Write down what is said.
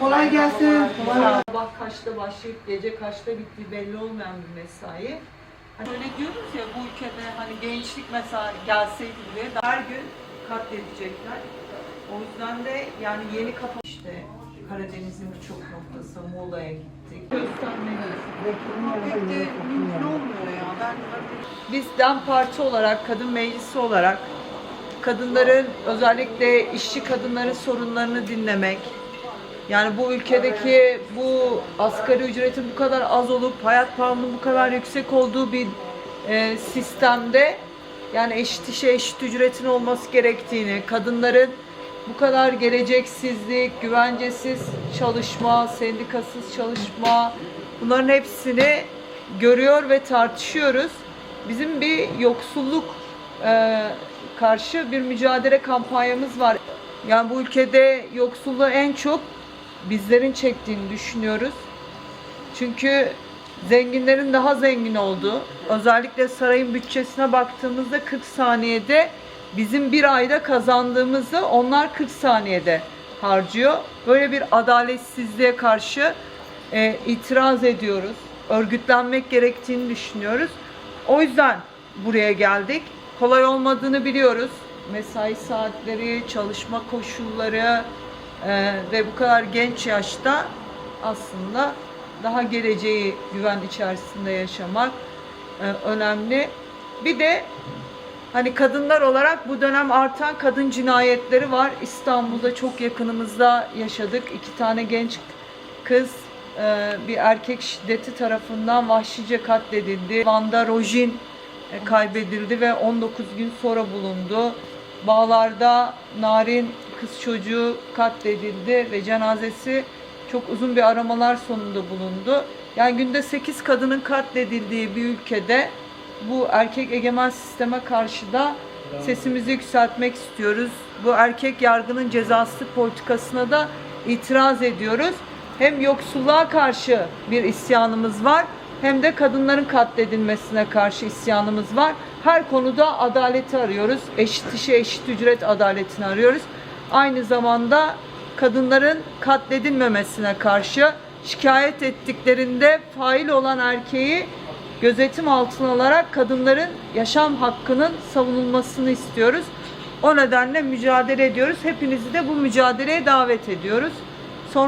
Kolay gelsin. Sabah kaçta başlayıp gece kaçta bittiği belli olmayan bir mesai. Hani öyle diyoruz ya bu ülkede hani gençlik mesela gelseydi da her gün katledecekler. O yüzden de yani yeni kafa işte Karadeniz'in birçok noktası Muğla'ya gittik. Göstermeye Pek de mümkün olmuyor ya. Ben Biz DEM Parti olarak, kadın meclisi olarak kadınların özellikle işçi kadınların sorunlarını dinlemek, yani bu ülkedeki bu asgari ücretin bu kadar az olup hayat pahalılığının bu kadar yüksek olduğu bir e, sistemde yani eşit işe eşit ücretin olması gerektiğini, kadınların bu kadar geleceksizlik, güvencesiz çalışma, sendikasız çalışma bunların hepsini görüyor ve tartışıyoruz. Bizim bir yoksulluk e, karşı bir mücadele kampanyamız var. Yani bu ülkede yoksulluğu en çok bizlerin çektiğini düşünüyoruz. Çünkü zenginlerin daha zengin olduğu, özellikle sarayın bütçesine baktığımızda 40 saniyede bizim bir ayda kazandığımızı onlar 40 saniyede harcıyor. Böyle bir adaletsizliğe karşı e, itiraz ediyoruz. Örgütlenmek gerektiğini düşünüyoruz. O yüzden buraya geldik. Kolay olmadığını biliyoruz. Mesai saatleri, çalışma koşulları e, ve bu kadar genç yaşta aslında daha geleceği güven içerisinde yaşamak e, önemli. Bir de Hani kadınlar olarak bu dönem artan kadın cinayetleri var. İstanbul'da çok yakınımızda yaşadık. İki tane genç kız e, bir erkek şiddeti tarafından vahşice katledildi. Van'da Rojin e, kaybedildi ve 19 gün sonra bulundu. Bağlarda Narin kız çocuğu katledildi ve cenazesi çok uzun bir aramalar sonunda bulundu. Yani günde 8 kadının katledildiği bir ülkede bu erkek egemen sisteme karşı da sesimizi yükseltmek istiyoruz. Bu erkek yargının cezası politikasına da itiraz ediyoruz. Hem yoksulluğa karşı bir isyanımız var hem de kadınların katledilmesine karşı isyanımız var. Her konuda adaleti arıyoruz. Eşit işe eşit ücret adaletini arıyoruz. Aynı zamanda kadınların katledilmemesine karşı şikayet ettiklerinde fail olan erkeği gözetim altına alarak kadınların yaşam hakkının savunulmasını istiyoruz. O nedenle mücadele ediyoruz. Hepinizi de bu mücadeleye davet ediyoruz.